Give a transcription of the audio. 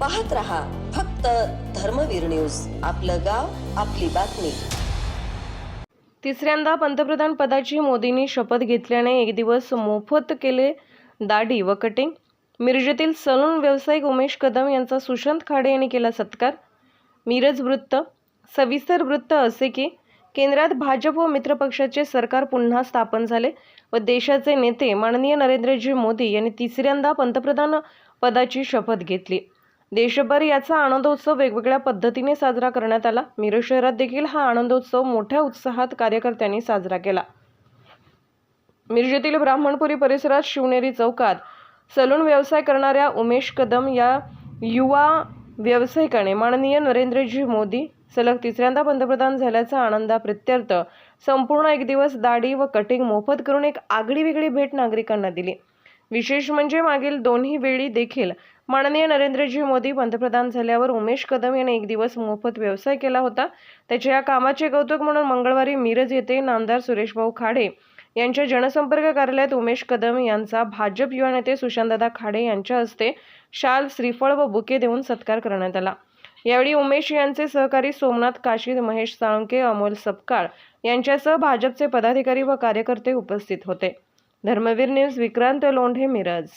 पाहत रहा फक्त धर्मवीर न्यूज. आपलं गाव आपली बातमी. तिसऱ्यांदा पंतप्रधान पदाची मोदींनी शपथ घेतल्याने एक दिवस मोफत केले दाढी व कटिंग मिरजेतील सलून व्यावसायिक उमेश कदम यांचा सुशांत खाडे यांनी केला सत्कार. मिरज वृत्त. सविस्तर वृत्त असे की केंद्रात भाजप व मित्रपक्षाचे सरकार पुन्हा स्थापन झाले व देशाचे नेते माननीय नरेंद्रजी मोदी यांनी तिसऱ्यांदा पंतप्रधान पदाची शपथ घेतली. देशभर याचा आनंदोत्सव वेगवेगळ्या पद्धतीने साजरा करण्यात आला. मिरज शहरात देखील हा आनंदोत्सव मोठ्या उत्साहात कार्यकर्त्यांनी साजरा केला. मिरजेतील ब्राह्मणपुरी परिसरात शिवनेरी चौकात सलून व्यवसाय करणाऱ्या उमेश कदम या युवा व्यावसायिकाने माननीय नरेंद्रजी मोदी सलग तिसऱ्यांदा पंतप्रधान झाल्याचा आनंदाप्रित्यर्थ संपूर्ण एक दिवस दाढी व कटिंग मोफत करून एक आगळी वेगळी भेट नागरिकांना दिली. विशेष म्हणजे मागील दोन्ही वेळी देखील माननीय नरेंद्रजी मोदी पंतप्रधान झाल्यावर उमेश कदम याने एक दिवस मोफत व्यवसाय केला होता. त्याच्या या कामाचे कौतुक म्हणून मंगळवारी मिरज येथे नामदार सुरेशभाऊ खाडे यांच्या जनसंपर्क कार्यालयात उमेश कदम यांचा भाजप युवा नेते सुशांतदादा खाडे यांच्या हस्ते शाल श्रीफळ व बुके देऊन सत्कार करण्यात आला. यावेळी उमेश यांचे सहकारी सोमनाथ काशीद महेश साळुंके अमोल सपकाळ यांच्यासह भाजपचे पदाधिकारी व कार्यकर्ते उपस्थित होते. धर्मवीर न्यूज विक्रांत लोंढे मिरज